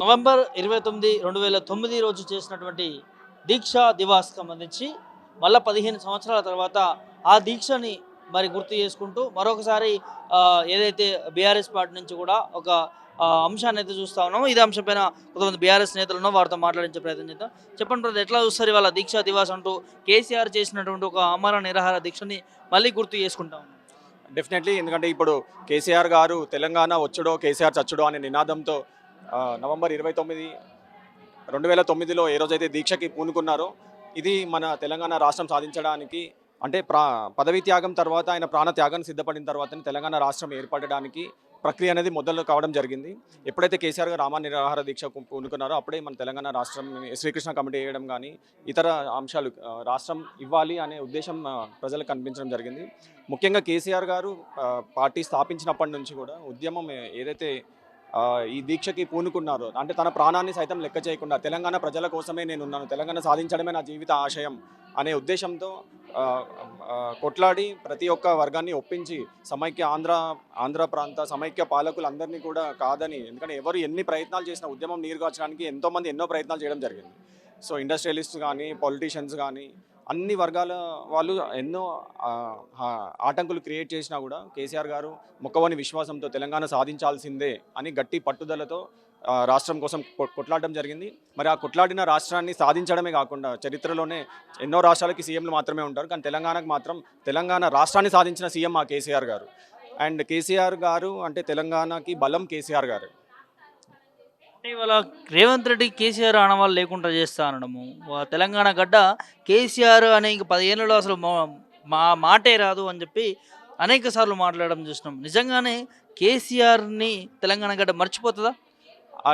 November ఇరవై తొమ్మిది రెండు వేల తొమ్మిది రోజు చేసినటువంటి దీక్షా దివాస్ సంబంధించి మళ్ళా పదిహేను సంవత్సరాల తర్వాత ఆ దీక్షని మరి గుర్తు చేసుకుంటూ మరొకసారి ఏదైతే బీఆర్ఎస్ పార్టీ నుంచి కూడా ఒక అంశాన్ని అయితే చూస్తా ఉన్నాము ఇదే అంశం పైన కొంతమంది బీఆర్ఎస్ నేతలు ఉన్నాం వారితో మాట్లాడించే ప్రయత్నం చేద్దాం. చెప్పండి బ్రదర్ ఎట్లా చూస్తారు ఇవాళ దీక్షా దివాస్ అంటూ కేసీఆర్ చేసినటువంటి ఒక అమర నిరాహార దీక్షని మళ్ళీ గుర్తు చేసుకుంటాం. డెఫినెట్లీ ఎందుకంటే ఇప్పుడు కేసీఆర్ గారు తెలంగాణ వచ్చుడో కేసీఆర్ చచ్చుడో అనే నినాదంతో నవంబర్ ఇరవై తొమ్మిది రెండు వేల తొమ్మిదిలో ఏ రోజైతే దీక్షకి పూనుకున్నారో ఇది మన తెలంగాణ రాష్ట్రం సాధించడానికి అంటే ప్రా పదవీ త్యాగం తర్వాత ఆయన ప్రాణ త్యాగం సిద్ధపడిన తర్వాతనే తెలంగాణ రాష్ట్రం ఏర్పడడానికి ప్రక్రియ అనేది మొదలు కావడం జరిగింది. ఎప్పుడైతే కేసీఆర్ గారు రామ నిరాహార దీక్ష పూనుకున్నారో అప్పుడే మన తెలంగాణ రాష్ట్రం శ్రీకృష్ణ కమిటీ వేయడం కానీ ఇతర అంశాలు రాష్ట్రం ఇవ్వాలి అనే ఉద్దేశం ప్రజలకు కనిపించడం జరిగింది. ముఖ్యంగా కేసీఆర్ గారు పార్టీ స్థాపించినప్పటి నుంచి కూడా ఉద్యమం ఏదైతే ఈ దీక్షకి పూనుకున్నారు. అంటే తన ప్రాణాన్ని సైతం లెక్క చేయకుండా తెలంగాణ ప్రజల కోసమే నేను ఉన్నాను తెలంగాణ సాధించడమే నా జీవిత ఆశయం అనే ఉద్దేశంతో కొట్లాడి ప్రతి ఒక్క వర్గాన్ని ఒప్పించి సమైక్య ఆంధ్ర ఆంధ్ర ప్రాంత సమైక్య పాలకులందరినీ కూడా కాదని ఎందుకంటే ఎవరు ఎన్ని ప్రయత్నాలు చేసినా ఉద్యమం నీరుగార్చడానికి ఎంతోమంది ఎన్నో ప్రయత్నాలు చేయడం జరిగింది. సో ఇండస్ట్రియలిస్ట్ కానీ పొలిటీషియన్స్ కానీ అన్ని వర్గాల వాళ్ళు ఎన్నో ఆటంకులు క్రియేట్ చేసినా కూడా కేసీఆర్ గారు మొక్కవని విశ్వాసంతో తెలంగాణ సాధించాల్సిందే అని గట్టి పట్టుదలతో రాష్ట్రం కోసం కొట్లాడడం జరిగింది. మరి ఆ కొట్లాడిన రాష్ట్రాన్ని సాధించడమే కాకుండా చరిత్రలోనే ఎన్నో రాష్ట్రాలకి సీఎంలు మాత్రమే ఉంటారు. కానీ తెలంగాణకు మాత్రం తెలంగాణ రాష్ట్రాన్ని సాధించిన సీఎం ఆ కేసీఆర్ గారు. అండ్ కేసీఆర్ గారు అంటే తెలంగాణకి బలం కేసీఆర్ గారు. ఇవాళ రేవంత్ రెడ్డి కేసీఆర్ ఆనవాళ్ళు లేకుండా చేస్తా అనడము. తెలంగాణ గడ్డ కేసీఆర్ అనే ఇంక పదిహేనులో అసలు మా- మా మాటే రాదు అని చెప్పి అనేక సార్లు మాట్లాడడం చూసినాం. నిజంగానే కేసీఆర్ని తెలంగాణ గడ్డ మర్చిపోతుందా?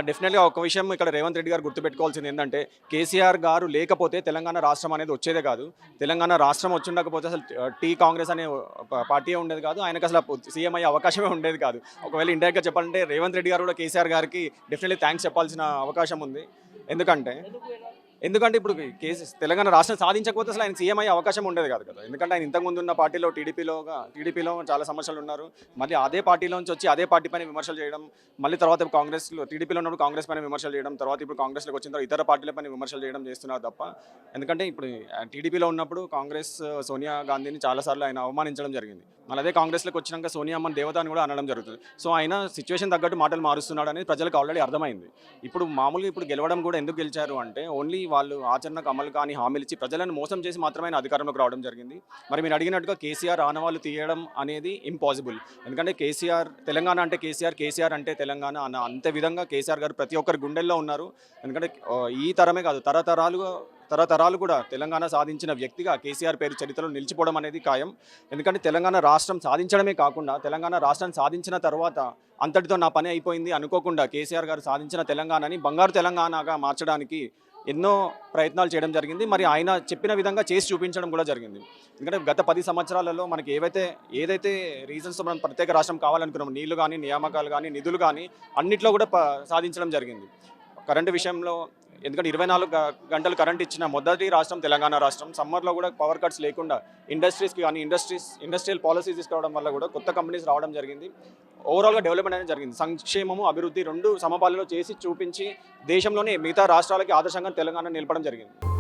డెఫినెట్గా ఒక విషయం ఇక్కడ రేవంత్ రెడ్డి గారు గుర్తుపెట్టుకోవాల్సింది ఏంటంటే కేసీఆర్ గారు లేకపోతే తెలంగాణ రాష్ట్రం అనేది వచ్చేదే కాదు. తెలంగాణ రాష్ట్రం వచ్చిండకపోతే అసలు టీ కాంగ్రెస్ అనే పార్టీ ఉండేది కాదు. ఆయనకు అసలు సీఎం అయ్యే అవకాశమే ఉండేది కాదు. ఒకవేళ ఇండైరెక్ట్గా చెప్పాలంటే రేవంత్ రెడ్డి గారు కూడా కేసీఆర్ గారికి డెఫినెట్లీ థ్యాంక్స్ చెప్పాల్సిన అవకాశం ఉంది. ఎందుకంటే ఎందుకంటే ఇప్పుడు కేసీ తెలంగాణ రాష్ట్రం సాధించకపోతే అసలు ఆయన సీఎం అయ్యే అవకాశం ఉండేది కాదు కదా. ఎందుకంటే ఆయన ఇంతకుముందు ఉన్న పార్టీలో టీడీపీలోగా టీడీపీలో చాలా సమస్యలు ఉన్నారు. మళ్ళీ అదే పార్టీలో నుంచి వచ్చి అదే పార్టీ పైన విమర్శలు చేయడం మళ్ళీ తర్వాత కాంగ్రెస్లో టీడీపీలో ఉన్నప్పుడు కాంగ్రెస్ పైన విమర్శలు చేయడం తర్వాత ఇప్పుడు కాంగ్రెస్లోకి వచ్చిన తర్వాత ఇతర పార్టీల పైన విమర్శలు చేయడం చేస్తున్నారు తప్ప ఎందుకంటే ఇప్పుడు టీడీపీలో ఉన్నప్పుడు కాంగ్రెస్ సోనియా గాంధీని చాలాసార్లు ఆయన అవమానించడం జరిగింది. మళ్ళీ అదే కాంగ్రెస్లోకి వచ్చినాక సోనియా అమ్మని దేవత అని కూడా అనడం జరుగుతుంది. సో ఆయన సిచ్యువేషన్ తగ్గట్టు మాటలు మారుస్తున్నాడు అనేది ప్రజలకు ఆల్రెడీ అర్థమైంది. ఇప్పుడు మామూలుగా ఇప్పుడు గెలవడం కూడా ఎందుకు గెలిచారు అంటే ఓన్లీ వాళ్ళు ఆచరణకు అమలు కానీ హామీలు ఇచ్చి ప్రజలను మోసం చేసి మాత్రమే ఆయన అధికారంలోకి రావడం జరిగింది. మరి మీరు అడిగినట్టుగా కేసీఆర్ ఆనవాళ్ళు తీయడం అనేది ఇంపాసిబుల్ ఎందుకంటే కేసీఆర్ తెలంగాణ అంటే కేసీఆర్ కేసీఆర్ అంటే తెలంగాణ అన్న అంతే విధంగా కేసీఆర్ గారు ప్రతి ఒక్కరి గుండెల్లో ఉన్నారు. ఎందుకంటే ఈ తరమే కాదు తరతరాలుగా తరతరాలు కూడా తెలంగాణ సాధించిన వ్యక్తిగా కేసీఆర్ పేరు చరిత్రలో నిలిచిపోవడం అనేది ఖాయం. ఎందుకంటే తెలంగాణ రాష్ట్రం సాధించడమే కాకుండా తెలంగాణ రాష్ట్రాన్ని సాధించిన తర్వాత అంతటితో నా పని అయిపోయింది అనుకోకుండా కేసీఆర్ గారు సాధించిన తెలంగాణని బంగారు తెలంగాణగా మార్చడానికి ఎన్నో ప్రయత్నాలు చేయడం జరిగింది. మరి ఆయన చెప్పిన విధంగా చేసి చూపించడం కూడా జరిగింది. ఎందుకంటే గత పది సంవత్సరాలలో మనకి ఏవైతే ఏదైతే రీజన్స్ మనం ప్రత్యేక రాష్ట్రం కావాలనుకున్నాం నీళ్ళు కానీ నియామకాలు కానీ నిధులు కానీ అన్నిట్లో కూడా సాధించడం జరిగింది. కరెంటు విషయంలో ఎందుకంటే ఇరవై నాలుగు గంటలు కరెంట్ ఇచ్చిన మొదటి రాష్ట్రం తెలంగాణ రాష్ట్రం. సమ్మర్లో కూడా పవర్ కట్స్ లేకుండా ఇండస్ట్రీస్కి కానీ ఇండస్ట్రీస్ ఇండస్ట్రియల్ పాలసీస్ తీసుకురావడం వల్ల కూడా కొత్త కంపెనీస్ రావడం జరిగింది. ఓవరాల్గా డెవలప్మెంట్ అనేది జరిగింది. సంక్షేమము అభివృద్ధి రెండు సమపాలలో చేసి చూపించి దేశంలోనే మిగతా రాష్ట్రాలకి ఆదర్శంగా తెలంగాణ నిలపడం జరిగింది.